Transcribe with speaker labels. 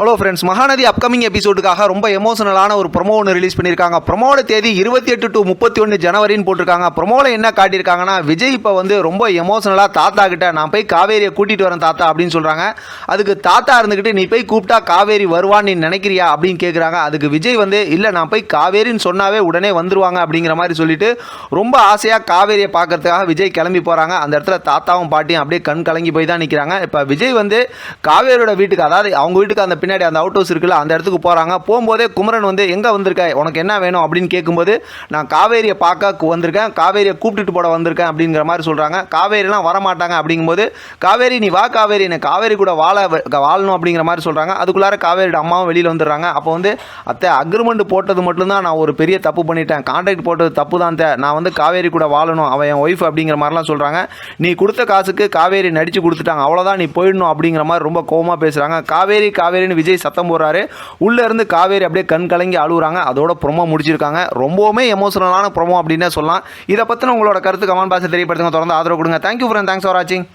Speaker 1: Hello friends Mahanadi upcoming எபிசோடுக்காக ரொம்ப எமோஷனலான ஒரு ப்ரொமோ ஒன்று ரிலீஸ் பண்ணியிருக்காங்க. ப்ரொமோட தேதி இருபத்தி எட்டு டு முப்பத்தி ஒன்று ஜனவரின்னு போட்டிருக்காங்க. ப்ரொமோவில் என்ன காட்டியிருக்காங்கன்னா விஜய் இப்போ வந்து ரொம்ப எமோஷனலாக தாத்தா கிட்ட நான் போய் காவேரியை கூட்டிகிட்டு வரேன் தாத்தா அப்படின்னு சொல்கிறாங்க அதுக்கு தாத்தா இருந்துக்கிட்டு நீ போய் கூப்பிட்டா காவேரி வருவான்னு நீ நினைக்கிறியா? அப்படின்னு கேட்குறாங்க அதுக்கு விஜய் வந்து இல்லை நான் போய் காவேரின்னு சொன்னாவே உடனே வந்துருவாங்க அப்படிங்கிற மாதிரி சொல்லிட்டு ரொம்ப ஆசையாக காவேரியை பார்க்கறதுக்காக விஜய் கிளம்பி போகிறாங்க அந்த இடத்துல தாத்தாவும் பாட்டியும் அப்படியே கண் கலங்கி போய் தான் நிற்கிறாங்க இப்போ விஜய் வந்து காவேரியோட வீட்டுக்கு அதாவது அவங்க வீட்டுக்கு அந்த பின்னாடி அந்த அவுட் ஹவுஸ் இருக்குல்ல அந்த இடத்துக்கு போகிறாங்க போகும்போதே குமரன் வந்து எங்கே வந்திருக்க? உனக்கு என்ன வேணும்? அப்படின்னு கேட்கும்போது நான் காவேரியை பார்க்க வந்திருக்கேன். காவேரியை கூப்பிட்டுட்டு போட வந்திருக்கேன் அப்படிங்கிற மாதிரி சொல்கிறாங்க காவேரிலாம் வரமாட்டாங்க அப்படிங்கும்போது காவேரி நீ வா காவேரி. எனக்கு காவேரி கூட வாழ வாழணும் அப்படிங்கிற மாதிரி சொல்கிறாங்க அதுக்குள்ளார காவேரியோட அம்மாவும் வெளியில் வந்துடுறாங்க. அப்போ வந்து அத்தை அக்ரிமெண்ட் போட்டது மட்டும்தான் நான் ஒரு பெரிய தப்பு பண்ணிட்டேன். கான்ட்ராக்ட் போட்டது தப்பு தான் அத்தை. நான் வந்து காவேரி கூட வாழணும். அவன் என் ஒய்ஃப் அப்படிங்கிற மாதிரிலாம் சொல்கிறாங்க நீ கொடுத்த காசுக்கு காவேரி நடித்து கொடுத்துட்டாங்க. அவ்வளோதான் நீ போயிடணும் அப்படிங்கிற மாதிரி ரொம்ப கோவமாக பேசுகிறாங்க காவேரி காவேரி அப்படின்னு விஜய் சத்தம் போடுறாரு. உள்ளே இருந்து காவேரி அப்படியே கண் கலங்கி அழுகுறாங்க. அதோட ப்ரொமோ முடிச்சிருக்காங்க. ரொம்பவுமே எமோஷனலான ப்ரொமோ அப்படின்னே சொல்லலாம். இதை பற்றின உங்களோட கருத்து கமெண்ட் பாக்ஸில் தெரியப்படுத்துங்க. தொடர்ந்து ஆதரவு கொடுங்க. தேங்க்யூ ஃப்ரெண்ட் தேங்க்ஸ் ஃபார் வாட்சிங்